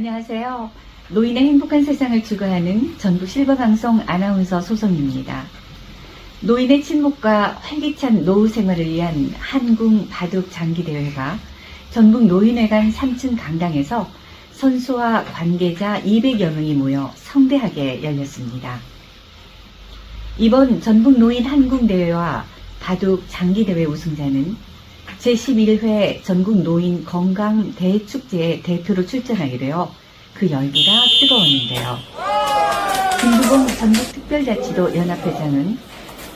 안녕하세요. 노인의 행복한 세상을 추구하는 전국 실버방송 아나운서 소송입니다. 노인의 친목과 활기찬 노후 생활을 위한 한궁 바둑 장기 대회가 전국 노인회관 3층 강당에서 선수와 관계자 200여 명이 모여 성대하게 열렸습니다. 이번 전국 노인 한궁 대회와 바둑 장기 대회 우승자는 제11회 전국 노인 건강 대축제에 대표로 출전하게 되어 그 열기가 뜨거웠는데요. 김두봉 전국특별자치도 연합회장은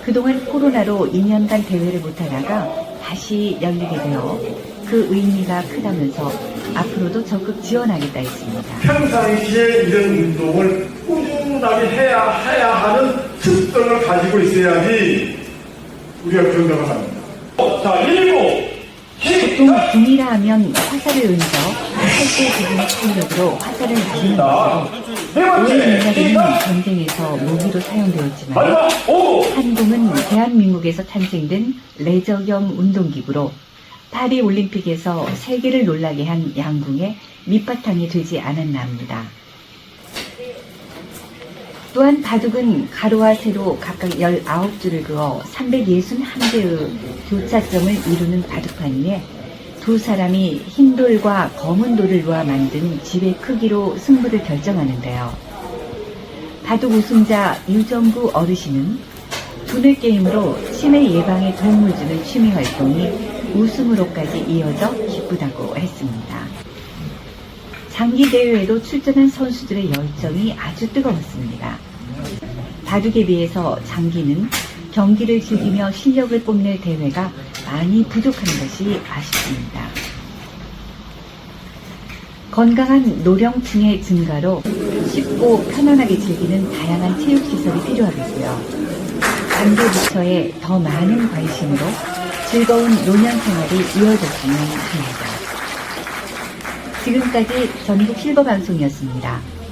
그동안 코로나로 2년간 대회를 못하다가 다시 열리게 되어 그 의미가 크다면서 앞으로도 적극 지원하겠다 했습니다. 평상시에 이런 운동을 꾸준하게 해야, 해야 하는 습성을 가지고 있어야지 우리가 건강합니다. 자, 일곱, 보통 궁이라 하면 화살을 얹어 활대 부분의 탄력으로 화살을 날리는 것으로 번째, 옛날에는! 전쟁에서 무기로 사용되었지만! 한궁은 대한민국에서 탄생된 레저 겸 운동기구로 파리 올림픽에서 세계를 놀라게 한 양궁의 밑바탕이 되지 않았나 합니다. 또한 바둑은 가로와 세로 각각 19줄을 그어 361개의 교차점을 이루는 바둑판 위에 두 사람이 흰 돌과 검은 돌을 놓아 만든 집의 크기로 승부를 결정하는데요. 바둑 우승자 유정구 어르신은 두뇌 게임으로 치매 예방에 도움을 주는 취미 활동이 우승으로까지 이어져 기쁘다고 했습니다. 장기 대회에도 출전한 선수들의 열정이 아주 뜨거웠습니다. 바둑에 비해서 장기는 경기를 즐기며 실력을 뽐낼 대회가 많이 부족한 것이 아쉽습니다. 건강한 노령층의 증가로 쉽고 편안하게 즐기는 다양한 체육시설이 필요하겠고요. 단계 부처에 더 많은 관심으로 즐거운 노년 생활이 이어졌으면 합니다. 지금까지 전국 실버 방송이었습니다.